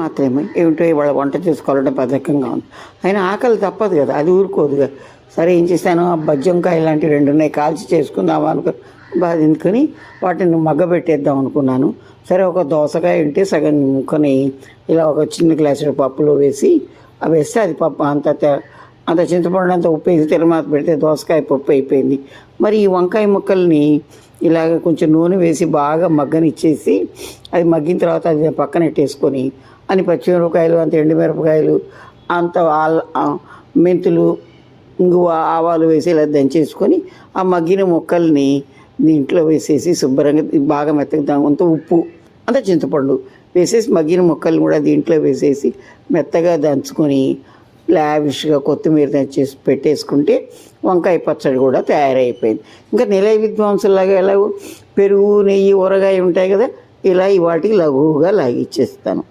మాత్రమే. ఏమిటో ఇవాళ వంట చేసుకోవాలంటే బద్ధకంగా ఉంది. అయినా ఆకలి తప్పదు కదా అది ఊరుకోదుగా సరే ఏం చేశాను? ఆ బజ్జంకాయ లాంటి రెండు ఉన్నాయి కాల్చి చేసుకుందాం అనుకుని బాగా తినుకొని వాటిని మగ్గబెట్టేద్దాం అనుకున్నాను. సరే ఒక దోసకాయ ఉంటే సగం ముక్కని ఇలా ఒక చిన్న గ్లాసు పప్పులో వేసి అవి వేస్తే అది పప్పు అంత అంత చింతపండు అంత ఉప్పు వేసి తిరమాత పెడితే దోసకాయ పప్పు అయిపోయింది. మరి ఈ వంకాయ ముక్కల్ని ఇలాగ కొంచెం నూనె వేసి బాగా మగ్గనిచ్చేసి అది మగ్గిన తర్వాత అది పక్కన పెట్టేసుకొని అని పచ్చిమిరపకాయలు అంత ఎండుమిరపకాయలు అంత ఆ మెంతులు ఇంగువ ఆవాలు వేసి ఇలా దంచేసుకొని ఆ మగ్గిన ముక్కల్ని దీంట్లో వేసేసి శుభ్రంగా బాగా మెత్తగా అంత ఉప్పు అంత చింతపండు వేసేసి మగ్గిన మొక్కల్ని కూడా దీంట్లో వేసేసి మెత్తగా దంచుకొని లావిష్గా కొత్తిమీర దంచేసి పెట్టేసుకుంటే వంకాయ పచ్చడి కూడా తయారైపోయింది. ఇంకా నిలయ విద్వాంసులాగా ఎలాగో పెరుగు నెయ్యి ఊరగాయ ఉంటాయి కదా ఇలా వాటికి లఘువుగా లాగిచ్చేస్తాను.